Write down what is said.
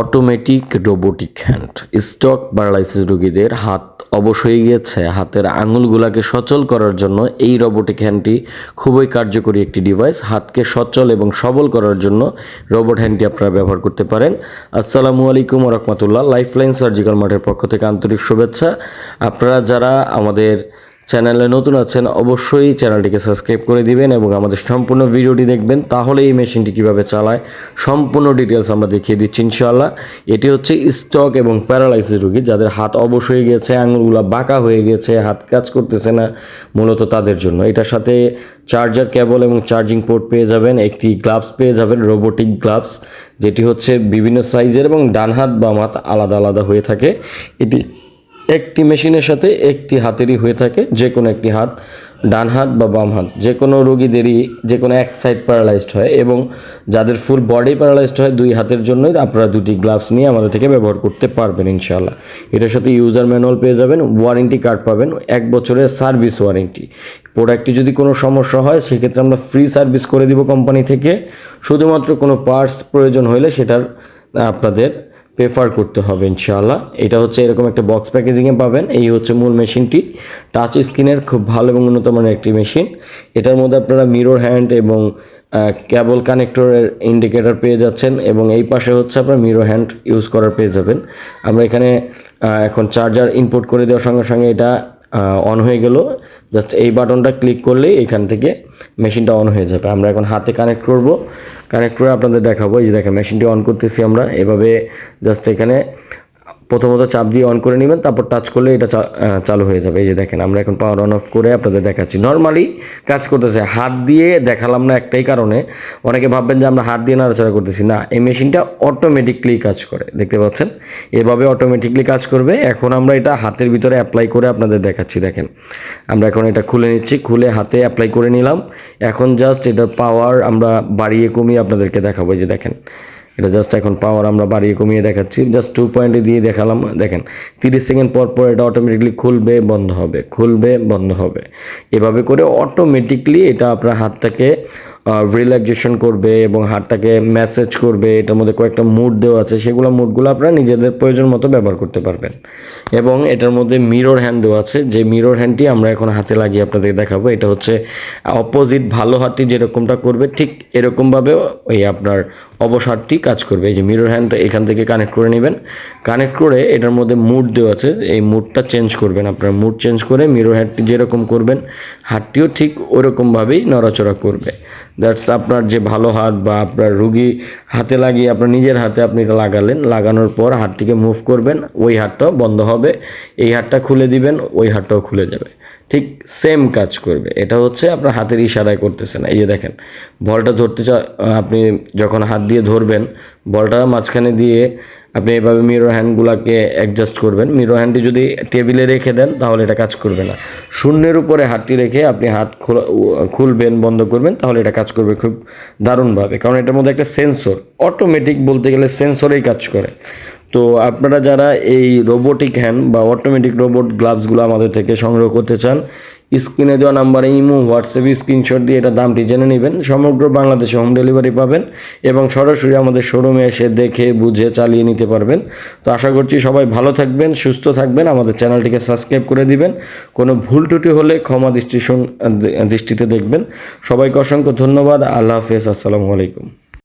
Automatic robotic hand. Stroke paralysis রোগীদের হাত অবশ হয়ে গিয়েছে। হাতের আঙুলগুলাকে সচল করার জন্য এই রোবোটিক হ্যান্ডটি খুবই কার্যকরী একটি ডিভাইস হাতকে সচল এবং সবল করার জন্য রোবট হ্যান্ডটি আপনারা ব্যবহার করতে পারেন। আসসালামু আলাইকুম রহমতুল্লাহ। লাইফলাইন সার্জিক্যাল মাঠের পক্ষ থেকে আন্তরিক শুভেচ্ছা। আপনারা যারা আমাদের চ্যানেলে নতুন আছেন, অবশ্যই চ্যানেলটিকে সাবস্ক্রাইব করে দিবেন এবং আমাদের সম্পূর্ণ ভিডিওটি দেখবেন। তাহলে এই মেশিনটি কীভাবে চালায়, সম্পূর্ণ ডিটেলস আমরা দেখিয়ে দিচ্ছি ইনশাআল্লাহ। এটি হচ্ছে স্টক এবং প্যারালাইসিস রোগী, যাদের হাত অবশ হয়ে গেছে, আঙুলগুলো বাঁকা হয়ে গেছে, হাত কাজ করতেছে না, মূলত তাদের জন্য। এটার সাথে চার্জার কেবল এবং চার্জিং পোর্ট পেয়ে যাবেন, একটি গ্লাভস পেয়ে যাবেন, রোবোটিক গ্লাভস, যেটি হচ্ছে বিভিন্ন সাইজের এবং ডান হাত বাম হাত আলাদা আলাদা হয়ে থাকে। এটি একটি মেশিনের সাথে একটি হাতেরই হয়ে থাকে, যে কোনো একটি হাত, ডান হাত বা বাম হাত, যে কোনো রোগীদেরই যে কোনো এক সাইড প্যারালাইজড হয় এবং যাদের ফুল বডি প্যারালাইজড হয়, দুই হাতের জন্যই আপনারা দুটি গ্লাভস নিয়ে আমাদের থেকে ব্যবহার করতে পারবেন ইনশাল্লাহ এটার সাথে ইউজার ম্যানুয়াল পেয়ে যাবেন ওয়ারেন্টি কার্ড পাবেন, এক বছরের সার্ভিস ওয়ারেন্টি প্রোডাক্টটি যদি কোনো সমস্যা হয়, সেক্ষেত্রে আমরা ফ্রি সার্ভিস করে দিব কোম্পানি থেকে। শুধুমাত্র কোনো পার্টস প্রয়োজন হলে সেটার, আপনাদের প্রেফার করতে হবে, ইনশাআল্লাহ। এটা হচ্ছে এরকম একটা বক্স প্যাকেজিংয়ে পাবেন। এই হচ্ছে মূল মেশিনটি। টাচ স্ক্রিনের খুব ভালো এবং উন্নত মানের একটি মেশিন। এটার মধ্যে আপনারা মিরর হ্যান্ড এবং কেবল কানেক্টরের ইন্ডিকেটর পেয়ে যাচ্ছেন এবং এই পাশে হচ্ছে আপনার মিরো হ্যান্ড ইউজ করার পেয়ে যাবেন। আমরা এখানে এখন চার্জার ইনপুট করে দেওয়ার সঙ্গে সঙ্গে এটা অন হয়ে গেল। জাস্ট এই বাটনটা ক্লিক করলেই এখান থেকে মেশিনটা অন হয়ে যাবে। আমরা এখন হাতে কানেক্ট করব। কানেক্ট করে আপনাদের দেখাবো। এই যে দেখেন মেশিনটি অন করতেছি আমরা। এভাবে জাস্ট এখানে প্রথমত চাপ দিয়ে অন করে নেবেন, তারপর টাচ করলে এটা চালু হয়ে যাবে। এই যে দেখেন, আমরা এখন পাওয়ার অন অফ করে আপনাদের দেখাচ্ছি। নর্মালি কাজ করতেছে, হাত দিয়ে দেখালাম না একটাই কারণে। অনেকে ভাববেন যে আমরা হাত দিয়ে নাড়াচাড়া করতেছি। না, এই মেশিনটা অটোমেটিকলি কাজ করে, দেখতে পাচ্ছেন? এভাবে অটোমেটিকলি কাজ করবে। এখন আমরা এটা হাতের ভিতরে অ্যাপ্লাই করে আপনাদের দেখাচ্ছি, দেখেন। আমরা এখন এটা খুলে নিচ্ছি, খুলে হাতে অ্যাপ্লাই করে নিলাম। এখন জাস্ট এটার পাওয়ার আমরা বাড়িয়ে কমিয়ে আপনাদেরকে দেখাবো যে দেখেন। এটা জাস্ট এখন পাওয়ার আমরা বাড়িয়ে কমিয়ে দেখাচ্ছি। জাস্ট টু পয়েন্টে দিয়ে দেখালাম, দেখেন, তিরিশ সেকেন্ড পর পর এটা অটোমেটিকলি খুলবে, বন্ধ হবে, খুলবে, বন্ধ হবে। এভাবে করে অটোমেটিকলি এটা আপনার হাতটাকে রিল্যাক্সেশন করবে এবং হাতটাকে ম্যাসেজ করবে, এটার মধ্যে কয়েকটা মুড দেওয়া আছে, সেগুলো মুডগুলো আপনারা নিজেদের প্রয়োজন মতো ব্যবহার করতে পারবেন। এবং এটার মধ্যে মিরর হ্যান্ড দেওয়া আছে, যে মিরর হ্যান্ডটি আমরা এখন হাতে লাগিয়ে আপনাদের দেখাবো। এটা হচ্ছে অপোজিট ভালো হাতটি যেরকমটা করবে, ঠিক এরকমভাবে ওই আপনার অবসারটি কাজ করবে। এই যে মিরর হ্যান্ডটা এখান থেকে কানেক্ট করে নেবেন। কানেক্ট করে এটার মধ্যে মুড দেওয়া আছে, এই মুডটা চেঞ্জ করবেন আপনার। মুড চেঞ্জ করে মিরর হ্যান্ডটি যেরকম করবেন, হাতটিও ঠিক ওরকমভাবেই নড়াচড়া করবে। দ্যাটস আপনার যে ভালো হাত বা আপনার রুগী হাতে লাগিয়ে আপনার নিজের হাতে আপনি এটা লাগালেন, লাগানোর পর হাতটিকে মুভ করবেন, ওই হাতটাও বন্ধ হবে, এই হাতটা খুলে দিবেন, ওই হাতটাও খুলে যাবে। ঠিক সেম কাজ করবে। এটা হচ্ছে আপনার হাতের ইশারায় করতেছে না এই যে দেখেন, বলটা ধরতে চা আপনি যখন হাত দিয়ে ধরবেন, বলটা মাঝখানে দিয়ে আপনি এভাবে মিরো হ্যান্ডগুলোকে অ্যাডজাস্ট করবেন। মিরো হ্যান্ডটি যদি টেবিলে রেখে দেন, তাহলে এটা কাজ করবে না। শূন্যের উপরে হাতটি রেখে আপনি হাত খোলা খুলবেন, বন্ধ করবেন, তাহলে এটা কাজ করবে খুব দারুণভাবে। কারণ এটার মধ্যে একটা সেন্সর অটোমেটিক বলতে গেলে সেন্সরেই কাজ করে। তো আপনারা যারা এই রোবোটিক হ্যান্ড বা অটোমেটিক রোবট গ্লাভসগুলো আমাদের থেকে সংগ্রহ করতে চান স্ক্রিনে দেওয়া নাম্বারে ইমো, হোয়াটসঅ্যাপে স্ক্রিনশট দিয়ে এটা দামটি জেনে নেবেন। সমগ্র বাংলাদেশে হোম ডেলিভারি পাবেন এবং সরাসরি আমাদের শোরুমে এসে দেখে, বুঝে, চালিয়ে নিতে পারবেন। তো আশা করছি সবাই ভালো থাকবেন, সুস্থ থাকবেন। আমাদের চ্যানেলটিকে সাবস্ক্রাইব করে দিবেন। কোনো ভুল ত্রুটি হলে ক্ষমা দৃষ্টি দৃষ্টিতে দেখবেন। সবাইকে অসংখ্য ধন্যবাদ। আল্লাহ হাফেজ। আসসালামু আলাইকুম।